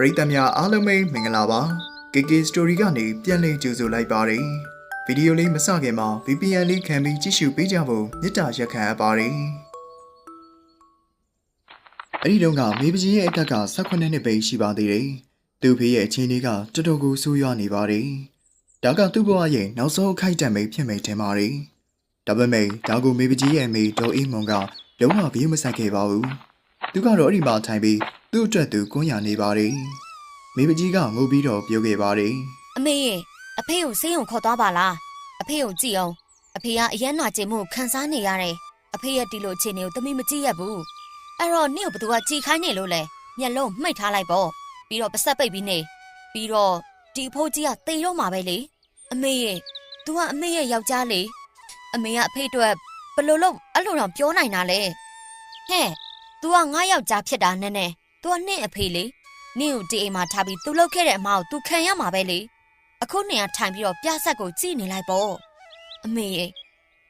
ပရိသတ်များအားလုံးပဲမင်္ဂလာပါ KK Story ကနေပြန်လည်ကြိုဆိုလိုက်ပါတယ်ဗီဒီယိုလေးမစခင်မှာ VPN လေးခံပြီးကြည့်ရှုပေးကြဖို့မေတ္တာရက်ခံအပ်ပါတယ်အဲ့ဒီတုန်းကမေပကြီးရဲ့အသက်က18နှစ်ပဲရှိပါသေးတယ်သူ့ဖေးရဲ့အခြေအနေကတော်တော်ကိုဆိုးရွားနေပါတယ်ဒါကသူ့ဘဝရဲ့နောက်ဆုံးအခိုက်အတန့်ပဲဖြစ်မိတ်တင်ပါတယ်ဒါပေမဲ့ဒါကိုမေပကြီးရဲ့အမေဒေါ်အေးမွန်ကလုံးဝဘေးမဆက်ခဲ့ပါဘူးသူကတော့အဲ့ဒီမှာထိုင်ပြီး သူ့အတွက်သူကွန်းရနေပါတယ်မေပကြီးကငိုပြီးတော့ပြောခဲ့ပါတယ်အမေရဲ့အဖေကိုဆေးရုံခေါ်သွားပါလားအဖေကိုကြည့်အောင်အဖေကအရန်နာကျင်မှုကိုခံစားနေရတယ်အဖေရဲ့ဒီလိုအခြေအနေကိုသမီးမကြည့်ရဘူးအဲ့တော့နေ့ကိုဘသူကကြည်ခိုင်းနေလို့လဲမျက်လုံးမှိတ်ထားလိုက်ပေါ့ပြီးတော့ပါဆက်ပိတ်ပြီးနေပြီးတော့ဒီအဖိုးကြီးကတေတော့မှာပဲလေအမေရဲ့ तू ကအမေရဲ့ယောက်ျားလေအမေကအဖေအတွက်ဘယ်လို့လို့အဲ့လိုတော့ပြောနိုင်တာလဲဟဲ့ तू ကငါယောက်ျားဖြစ်တာနဲ့နဲ့ သူကနင့်အဖေလေနင့်ကိုဒီအိမ်မှာထားပြီးသူလောက်ခဲ့တဲ့အမကိုသူခံရမှာပဲလေအခုနေရထိုင်ပြီးတော့ပြဆက်ကိုကြည့်နေလိုက်ပေါ့အမေရဲ့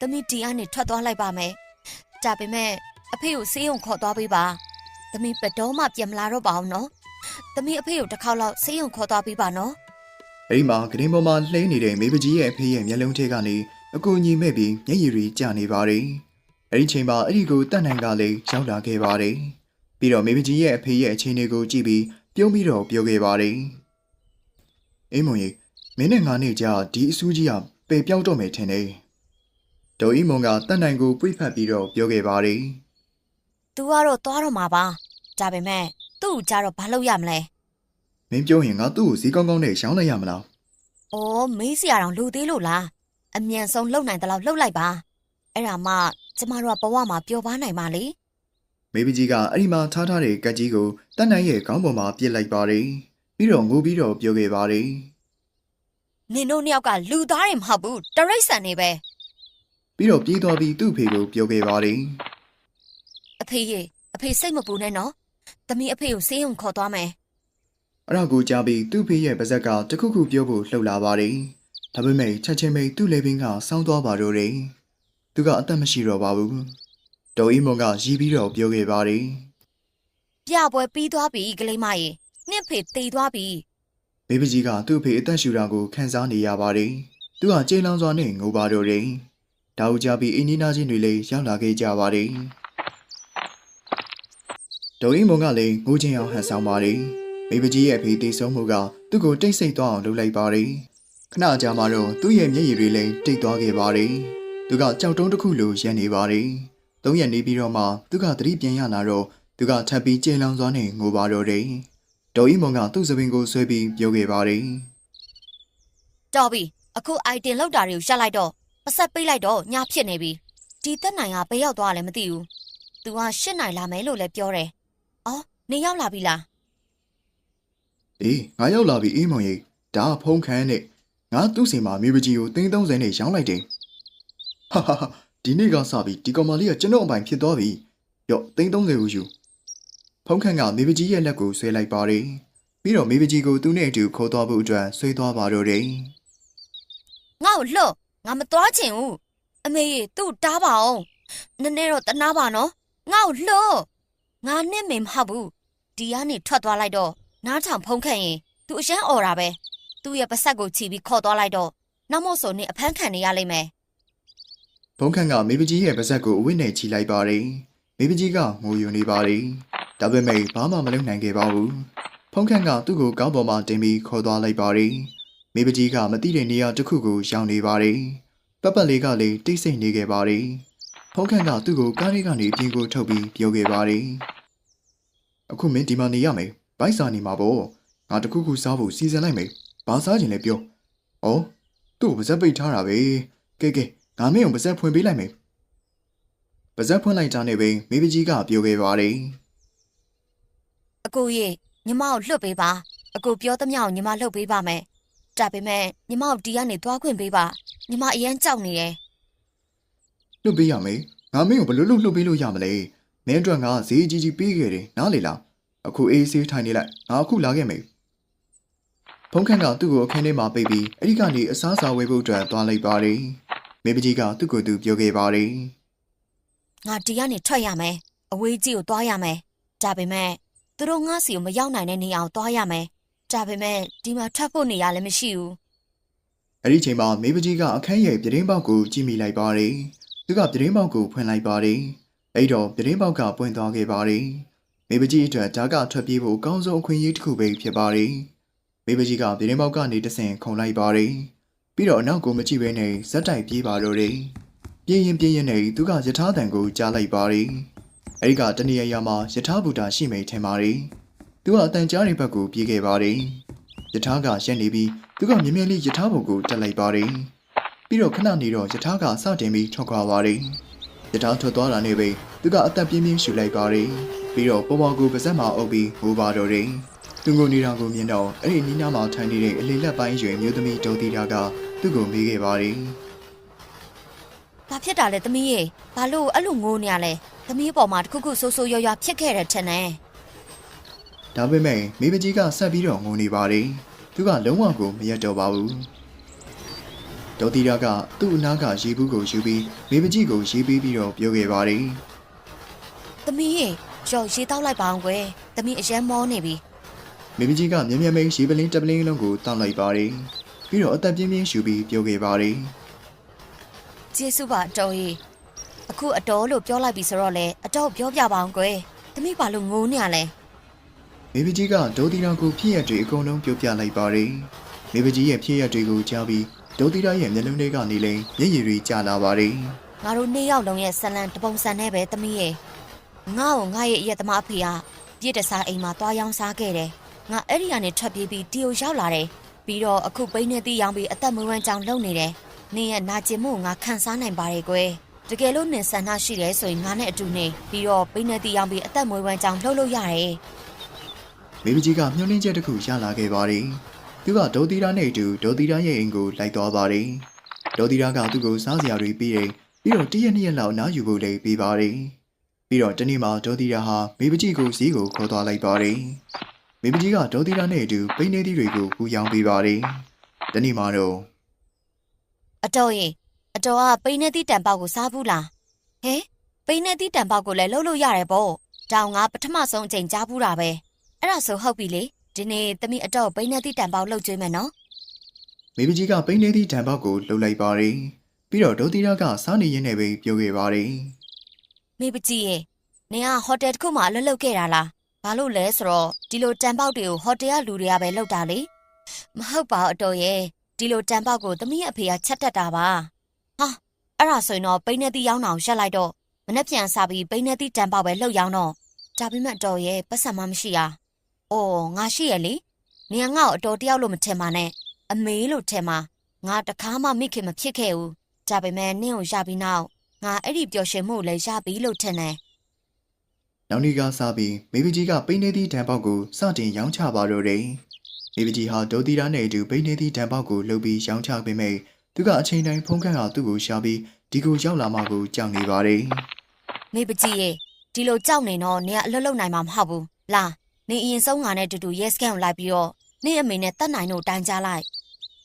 သမီးဒီကနေထွက်သွားလိုက်ပါမယ်ဒါပေမဲ့အဖေကိုဆေးရုံခေါ်သွားပေးပါသမီးဘတော်မှပြန်မလာတော့ပါအောင်နော်သမီးအဖေကိုတစ်ခေါက်လောက်ဆေးရုံခေါ်သွားပေးပါနော်အိမ်မှာကရင်ပေါ်မှာလှိမ့်နေတဲ့မိဘကြီးရဲ့အဖေရဲ့မျက်လုံးထဲကနေအကူအညီမဲ့ပြီးမျက်ရည်တွေကျနေပါတယ်အဲ့ဒီချိန်မှာအဲ့ဒီကိုတတ်နိုင်ကလေးရောက်လာခဲ့ပါတယ် ပြီးတော့မေပကြီးရဲ့အဖေရဲ့အခြေအနေကိုကြည့်ပြီးပြုံးပြီးတော့ပြောခဲ့ပါတယ်။အေးမွန်ကြီးမင်းနဲ့ငါနဲ့ကြာဒီအစူးကြီးကပယ်ပြောက်တော့မယ်ထင်တယ်။ဒေါ်အီမွန်ကတတ်နိုင်ကိုပြိဖက်ပြီးတော့ပြောခဲ့ပါတယ်သူကတော့သွားတော့မှာပါဒါပေမဲ့သူ့ကိုကြတော့ဘာလုပ်ရမလဲ။မင်းပြောရင်ငါသူ့ကိုဈေးကောင်းကောင်းနဲ့ရောင်းလိုက်ရမလားအော်မေးစရာတောင်လိုသေးလို့လားအမြန်ဆုံးလှုပ်နိုင်တဲ့လောက်လှုပ်လိုက်ပါအဲ့ဒါမှကျမတို့ကဘဝမှာပျော်ပါနိုင်ပါလေ။ မေပကြီးကအဲ့ဒီမှာထားထားတဲ့ကက်ကြီးကိုတတ်နိုင်ရဲ့ခေါင်းပေါ်မှာပြစ်လိုက်ပါတယ်။ပြီးတော့ငိုပြီးတော့ပြောခဲ့ပါတယ်။နင်တို့နှစ်ယောက်ကလူသားတွေမဟုတ်ဘူးတရိတ်ဆန်နေပဲပြီးတော့ပြေးသွားပြီးသူ့ဖေကိုပြောခဲ့ပါတယ်အဖေရေအဖေစိတ်မပူနဲ့နော်။သမီးအဖေကိုဆေးရုံခေါ်သွားမယ်။အဲ့ဒါကိုကြားပြီးသူ့ဖေရဲ့ပါဇက်ကတခုခုပြောဖို့လှုပ်လာပါတယ်။ဒါပေမဲ့ချက်ချင်းပဲသူ့လေပင်ကစောင်းသွားပါတော့တယ်။သူကအသက်မရှိတော့ပါဘူး။ ဒေါ်အီမွန်ကရီးပြီးတော့ပြောခဲ့ပါတယ်။ပြပွဲပြီးသွားပြီကလေးမရေ။နှင့်ဖေတေသွားပြီ။ဘေဘကြီးကသူ့ဖေအသက်ရှူတာကိုခံစားနေရပါတယ်။သူကကြေးလောင်စွာနဲ့ငိုပါတော့တယ်။ဒါကိုကြားပြီးအင်းနီနာချင်းတွေလည်းရောက်လာခဲ့ကြပါတယ်။ဒေါ်အီမွန်ကလည်းငိုချင်အောင်ဟန်ဆောင်ပါတယ်။ဘေဘကြီးရဲ့အဖေတေဆုံးမှုကသူ့ကိုတိတ်ဆိတ်သွားအောင်လုပ်လိုက်ပါတယ်။ခဏကြာမှတော့သူ့ရဲ့မျက်ရည်တွေလည်းတိတ်သွားခဲ့ပါတယ်။သူကကြောက်တုံးတစ်ခုလိုရန်နေပါတယ်။ သုံးရက်နေပြီးတော့မှသူကသတိပြန်ရလာတော့သူကထပ်ပြီးကြေလောင်စွာနဲ့ငိုပါတော့တယ်။ဒေါ်အီမွန်ကသူ့စပင်ကိုဆွဲပြီးပြောခဲ့ပါတယ်။တော်ပြီ။အခုအိုက်တင်လောက်တာတွေကိုရှက်လိုက်တော့ပဆက်ပိတ်လိုက်တော့ညာဖြစ်နေပြီ။ဒီသက်နိုင်ကဘယ်ရောက်သွားလဲမသိဘူး။ तू ကရှစ်နိုင်လာမယ်လို့လည်းပြောတယ်။အော်နေရောက်လာပြီလား။အေးငါရောက်လာပြီအေးမွန်ကြီးဒါကဖုံးခန်းနဲ့ငါသူ့စီမှာမိပကြီးကိုသိန်း30နဲ့ရောင်းလိုက်တယ်။ဟာဟာဟာ ဒီနေ့ကစပြီးဒီကောင်မလေးကကျွန်တော်အပိုင်ဖြစ်သွားပြီ။ရော့သိန်း30ကိုယူ။ဖုံးခန်းကမိပကြီးရဲ့လက်ကိုဆွဲလိုက်ပါတယ်။ပြီးတော့မိပကြီးကိုသူ့နဲ့အတူခေါ်သွားဖို့အတွက်ဆွဲသွားပါတော့တယ်။။ငါ့ကိုလှုပ်။ငါမသွားချင်ဘူး။အမေရေသူ့တားပါအောင်။နည်းနည်းတော့တနာပါနော်။ငါ့ကိုလှုပ်။ငါနဲ့မင်မဟုတ်ဘူး။ဒီကနေထွက်သွားလိုက်တော့နားထောင်ဖုံးခန့်ရင်သူအရှမ်းអော်တာပဲ။သူ့ရဲ့ပါဆက်ကိုချီပြီးခေါ်သွားလိုက်တော့နောက်မို့ဆိုနေအဖမ်းခံနေရလိမ့်မယ် ဘုံခန့်ကမေပကြီးရဲ့ပါဇက်ကိုအဝိနဲ့ချီလိုက်ပါတယ်။မေပကြီးကငိုယွနေပါတယ်။ဒါပေမဲ့ဘာမှမလုပ်နိုင်ခဲ့ပါဘူး။ဖုံခန့်ကသူ့ကိုကောင်းပေါ်မှာတင်ပြီးခေါ်သွားလိုက်ပါတယ်။မေပကြီးကမသိတဲ့နေရာတစ်ခုကိုရောက်နေပါတယ်။ပတ်ပတ်လေးကလည်းတိတ်ဆိတ်နေခဲ့ပါတယ်။ဖုံခန့်ကသူ့ကိုကားလေးကနေပြင်ကိုထုတ်ပြီးပြောခဲ့ပါတယ်။အခုမင်းဒီမှာနေရမယ်။ဘိုက်စာနေမှာပေါ့။ငါတစ်ခုခုစားဖို့စီစဉ်လိုက်မယ်။ဘာစားချင်လဲပြော။ဩသူ့ကိုပါဇက်ပိတ်ထားတာပဲ။ကဲကဲ ငါမင်းကိုပါဇက်ဖွင့်ပေးလိုက်မယ်။ပါဇက်ဖွင့်လိုက်တာနဲ့ပဲမိပကြီးကပြောခဲ့ပါတယ်အကိုရေညီမကိုလွတ်ပေးပါအကိုပြောသမျှကိုညီမလှုပ်ပေးပါမယ်ဒါပေမဲ့ညီမကိုဒီကနေသွားခွင့်ပေးပါညီမအရန်ကြောက်နေတယ်။လွတ်ပေးရမယ်။ငါမင်းကိုဘယ်လိုလုပ်လွတ်ပေးလို့ရမလဲ။မင်းအတွက်ငါဈေးကြီးကြီးပေးခဲ့တယ်နားလေလား။အခုအေးဆေးထိုင်နေလိုက်။ငါအခုလာခဲ့မယ်။ဖုန်းခန့်ကသူ့ကိုအခန်းထဲမှာပိတ်ပြီးအဲ့ဒီကနေအစားအစာဝယ်ဖို့အတွက်သွားလိုက်ပါတယ်။ မိပကြီးကသူ့ကိုယ်သူပြောခဲ့ပါတယ်ငါဒီကနေထွက်ရမယ်အဝေးကြီးကိုသွားရမယ်ဒါပေမဲ့သူတို့ငါ့စီကိုမရောက်နိုင်တဲ့နေရာကိုသွားရမယ်ဒါပေမဲ့ဒီမှာထွက်ဖို့နေရာလည်းမရှိဘူးအဲ့ဒီချိန်မှာမေပကြီးကအခန်းရဲ့ပြတင်းပေါက်ကိုကြည့်မိလိုက်ပါတယ်သူကပြတင်းပေါက်ကိုဖွင့်လိုက်ပါတယ်အဲ့တော့ပြတင်းပေါက်ကပွင့်သွားခဲ့ပါတယ်မေပကြီးအတွက်ဓာကထွက်ပြေးဖို့အကောင်းဆုံးအခွင့်အရေးတစ်ခုပဲဖြစ်ပါတယ်မေပကြီးကပြတင်းပေါက်ကနေတဆင့်ခုန်လိုက်ပါတယ် ပြီးတော့အနောက်ကိုမကြည့်ဘဲနဲ့ဇက်တိုက်ပြေးပါတော့တယ်ပြေးရင်ပြေးရင်နဲ့သူကယထာတန်ကိုကြားလိုက်ပါတယ်အဲ့ဒီကတနေရာရာမှာယထာဘူတာရှိမိန်ထင်ပါတယ်သူကအတန်ကြားတဲ့ဘက်ကိုပြေးခဲ့ပါတယ်ယထာကရက်နေပြီးသူကမြင်မြင်လေးယထာဘုံကိုတက်လိုက်ပါတယ်။ပြီးတော့ခဏနေတော့ယထာကစတင်ပြီးထွက်ခွာပါတယ်။ယထာထွက်သွားတာနဲ့ပဲသူကအသက်ပြင်းပြင်းရှူလိုက်ပါတယ်။ပြီးတော့ပေါ်ပေါ်ကိုပါဇက်မှာအုပ်ပြီးဟိုးပါတော့တယ်။သူကိုနေတာကိုမြင်တော့အဲ့ဒီနီးနားမှာထိုင်နေတဲ့အလေးလက်ပိုင်းရွယ်မျိုးသမီးဒေါ်တီတာက သူ့ကိုမေးခဲ့ပါသည်။ဘာဖြစ်တာလဲသမီးရေ။ဘာလို့အဲ့လိုငိုနေရလဲ။သမီးပေါ်မှာတခုခုဆိုးဆိုးရွားရွားဖြစ်ခဲ့တဲ့ထင်တယ်။ဒါပေမဲ့မိမကြီးကဆက်ပြီးတော့ငိုနေပါသည်။သူကလုံးဝကိုမရက်တော့ပါဘူး။ဒေါသီရာကသူ့အနားကရေဘူးကိုယူပြီးမိမကြီးကိုရေပေးပြီးတော့ပြောခဲ့ပါသည်။သမီးရေကြော်ရေတောက်လိုက်ပါအောင်ကွယ်။သမီးအရန်မောနေပြီ။မိမကြီးကမြဲမြဲမိတ်ရေပလင်းတပလင်းလုံးကိုတောက်လိုက်ပါသည်။ ပြီးတော့အသက်ပြင်းပြင်းရှူပြီးပြောခဲ့ပါတယ်ကျေးဇူးပါအတော်ကြီးအခုအတော်လို့ပြောလိုက်ပြီဆိုတော့လေအတော်ပြောပြပါအောင်ကွယ်သမီးဘာလို့ငိုနေရလဲ။မိမကြီးကဒိုတီရာကိုဖြစ်ရက်တွေအကုန်လုံးပြောပြလိုက်ပါတယ်။မိမကြီးရဲ့ဖြစ်ရက်တွေကိုကြားပြီးဒိုတီရာရဲ့မျက်လုံးတွေကနေလည်းမျက်ရည်တွေကျလာပါတယ်ငါတို့နေ့ရောက်လုံးရဲ့ဇလန်တပုံစံနဲ့ပဲသမီးရေငါ့ကိုငါရဲ့အရက်သမားအဖေကပြည့်တစားအိမ်မှာသွားရောင်းစားခဲ့တယ်ငါအဲ့ဒီကနေထွက်ပြေးပြီးတီကိုရောက်လာတယ် ပြီးတော့အခုပိန်းနေတီရောင်းပြီးအသက်မွေးဝမ်းကြောင်းလုပ်နေတယ်နင်းရဲ့နာကျင်မှုကိုငါခံစားနိုင်ပါတယ်ကွယ်တကယ်လို့နင်ဆန္ဒရှိတယ်ဆိုရင်ငါနဲ့အတူနေပြီးတော့ပိန်းနေတီရောင်းပြီးအသက်မွေးဝမ်းကြောင်းလုပ်လို့ရတယ်။မိမကြီးကမျှော်လင့်ချက်တစ်ခုရလာခဲ့ပါတယ်။သူကဒိုတီရာနဲ့အတူဒိုတီရာရဲ့အိမ်ကိုလိုက်သွားပါတယ်။ဒိုတီရာကသူ့ကိုစားစရာတွေပြီးတယ်။ပြီးတော့တရက်နှစ်ရက်လောက်နားယူဖို့လည်းပြီးပါတယ်။ပြီးတော့တနေ့မှာဒိုတီရာဟာမိမကြီးကိုဈေးကိုခေါ်သွားလိုက်ပါတယ်။ မိမကြီးကဒေါသီရာနဲ့အတူပိန်းနေသီးတွေကိုကူရောင်းပေးပါတယ်။ဒီနေ့မှတော့အတော်ရင်အတော်ကပိန်းနေတီတန်ပေါက်ကိုစားဘူးလားဟဲပိန်းနေတီတန်ပေါက်ကိုလည်းလှုပ်လို့ရတယ်ပေါ့တောင်ငါပထမဆုံးအချိန်ကြားဘူးတာပဲအဲ့ဒါဆိုဟုတ်ပြီလေဒီနေ့သမီးအတော်ပိန်းနေတီတန်ပေါက်လှုပ်ကြွေးမယ်နော်မိမကြီးကပိန်းနေသီးတံပေါက်ကိုလှုပ်လိုက်ပါတယ်။ပြီးတော့ဒေါသီရာကစားနေရင်းနဲ့ပဲပြောခဲ့ပါတယ်မေပကြီးရဲ့နင်ကဟိုတယ်တစ်ခုမှအလုပ်လုပ်ခဲ့တာလား ဘာလို့လဲဆိုတော့ဒီလိုတန်ပေါက်တွေကိုဟိုတယ်ကလူတွေကပဲလုပ်တာလေမဟုတ်ပါဘူးအတော်ရဲ့ဒီလိုတန်ပေါက်ကိုသမီးရဲ့အဖေကချက်တက်တာပါဟာအဲ့ဒါဆိုရင်တော့ပိန်းနေတီရောင်းတာကိုရက်လိုက်တော့မနေ့ပြန်စားပြီးပိန်းနေတီတန်ပေါက်ပဲလှုပ်ရောင်းတော့ဒါပေမဲ့အတော်ရဲ့ပတ်စံမမရှိတာအော်ငါရှိရလေနင်ကငါ့ကိုအတော်တယောက်လို့မထင်ပါနဲ့အမေလို့ထင်ပါငါတခါမှမိခင်မဖြစ်ခဲ့ဘူးဒါပေမဲ့နင့်ကိုရပြီးနောက်ငါအဲ့ဒီပျော်ရွှင်မှုကိုလည်းရပြီလို့ထင်တယ်။ နောက်နေ့ကစားပြီးမိမကြီးကပိန်းနေသီးတံပေါက်ကိုစတင်ရောင်းချပါတော့တယ်။မိမကြီးဟာဒေါသီရာနဲ့အတူပိန်းနေသီးတံပေါက်ကိုလှုပ်ပြီးရောင်းချပေးမယ်။သူကအချိန်တိုင်းဖုန်းခန့်ကသူ့ကိုရှာပြီးဒီကိုရောက်လာမှကိုကြောက်နေပါတယ်။မေပကြီးရေဒီလိုကြောက်နေတော့နေကအလွတ်လုံနိုင်မှာမဟုတ်ဘူး။လာနေအရင်ဆုံးငါနဲ့တူတူရဲစကန်ကိုလိုက်ပြီးတော့နေအမေနဲ့တတ်နိုင်တို့တိုင်ကြလိုက်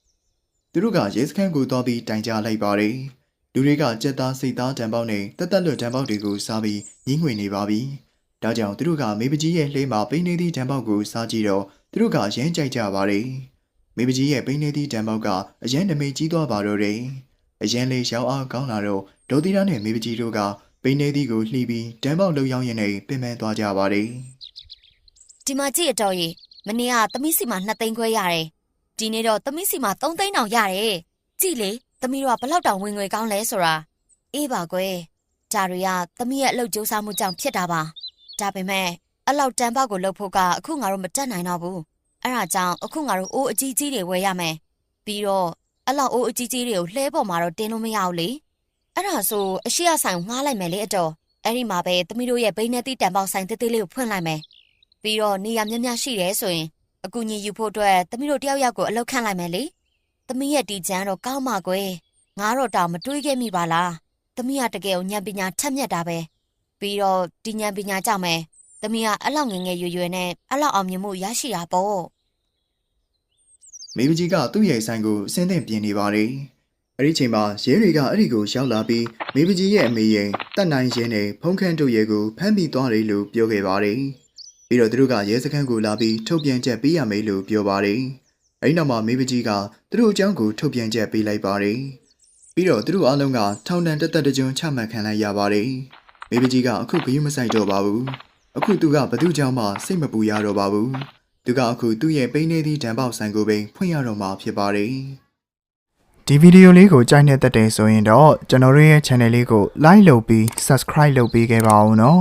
။သူတို့ကရဲစခန်းကိုသွားပြီးတိုင်ကြားလိုက်ပါတယ်။လူတွေကကြက်သားစိတ်သားတံပေါက်နဲ့တက်တက်လွတ်တံပေါက်တွေကိုစားပြီးညှင်းငွေနေပါပြီ။ ဒါကြောင့်သူတို့ကမေပကြီးရဲ့လှေမှာပိန်းနေသီးတံပေါက်ကိုစားကြည့်တော့သူတို့ကရမ်းကြိုက်ကြပါတယ်။မေပကြီးရဲ့ပိန်းနေသီးတံပေါက်ကအရန်နမိတ်ကြီးသွားပါတော့တယ်။အရန်လေးရောက်အားကောင်းလာတော့ဒေါသီရာနဲ့မေပကြီးတို့ကပိန်းနေသီးကိုလှီးပြီးတံပေါက်လှုပ်ရောင်းရင်းနဲ့ပင်ပန်းသွားကြပါတယ်။။ဒီမှာကြည့်အတော်ရေမနေ့ကသမီးစီမှာ2သိန်းခွဲရတယ်။ဒီနေ့တော့သမီးစီမှာ3သိန်းတောင်ရတယ်။ကြည့်လေသမီးတို့ကဘလောက်တောင်ဝင်ငွေကောင်းလဲဆိုတာအေးပါကွယ်။ဒါတွေကသမီးရဲ့အလုပ်ကြိုးစားမှုကြောင့်ဖြစ်တာပါ။ ဒါပေမဲ့အလောက်တန်ပေါက်ကိုလှုပ်ဖို့ကအခုငါတို့မတက်နိုင်တော့ဘူး။အဲ့ဒါကြောင့်အခုငါတို့အိုးအကြီးကြီးတွေဝယ်ရမယ်။ပြီးတော့အလောက်အိုးအကြီးကြီးတွေကိုလှဲပေါ်မှာတော့တင်းလို့မရဘူးလေ။အဲ့ဒါဆိုအရှိရဆိုင်ကိုငှားလိုက်မယ်လေအတော်။အဲ့ဒီမှာပဲသမီးတို့ရဲ့ဘိန်းနဲ့တိတန်ပေါက်ဆိုင်သေးသေးလေးကိုဖွင့်လိုက်မယ်။ပြီးတော့နေရာများများရှိတယ်ဆိုရင်အကူညီယူဖို့အတွက်သမီးတို့တယောက်ယောက်ကိုအလောက်ခန့်လိုက်မယ်လေသမီးရဲ့ဒီချမ်းတော့ကောင်းပါကွယ်ငါတော့တောင်မတွေးခဲ့မိပါလားသမီးကတကယ်ကိုဉာဏ်ပညာထက်မြက်တာပဲ ပြီးတော့ဒီဉာဏ်ပညာကြောင့်ပဲသမီးကအလောက်ငယ်ငယ်ရွယ်ရွယ်နဲ့အလောက်အောင်မြင်မှုရရှိတာပေါ့မိမကြီးကသူ့ရဲ့ဆိုင်ကိုအစင်းသင့်ပြင်နေပါတယ်။အဲ့ဒီချိန်မှာရဲတွေကအဲ့ဒီကိုရောက်လာပြီးမိမကြီးရဲ့အမေရင်တတ်နိုင်ရဲနဲ့ဖုံးခန့်တို့ရဲ့ကိုဖမ်းမိသွားတယ်လို့ပြောခဲ့ပါတယ်။ပြီးတော့သူတို့ကရဲစခန်းကိုလာပြီးထုတ်ပြန်ချက်ပေးရမယ်လို့ပြောပါတယ်အဲဒီနောက်မှာမေဘကြီးကသူတို့အကြောင်းကိုထုတ်ပြန်ချက်ပေးလိုက်ပါတယ်ပြီးတော့သူတို့အားလုံးကထောင်ဒဏ်တက်တက်တကြွချမှတ်ခံလိုက်ရပါတယ် မေဘကြီးကအခုဂရုမစိုက်တော့ပါဘူးအခုသူကဘသူကြောင့်မှစိတ်မပူရတော့ပါဘူးသူကအခုသူ့ရဲ့ပိန်းနေသည့်ဓာတ်ပေါက်ဆိုင်ကိုပင်ဖွင့်ရတော့မှာဖြစ်ပါတယ်ဒီဗီဒီယိုလေးကိုကြိုက်နေတဲ့တဲ့ဆိုရင်တော့ကျွန်တော်တို့ရဲ့ channel လေးကို like လုပ်ပြီး subscribe လုပ်ပေးခဲ့ပါဦးနော်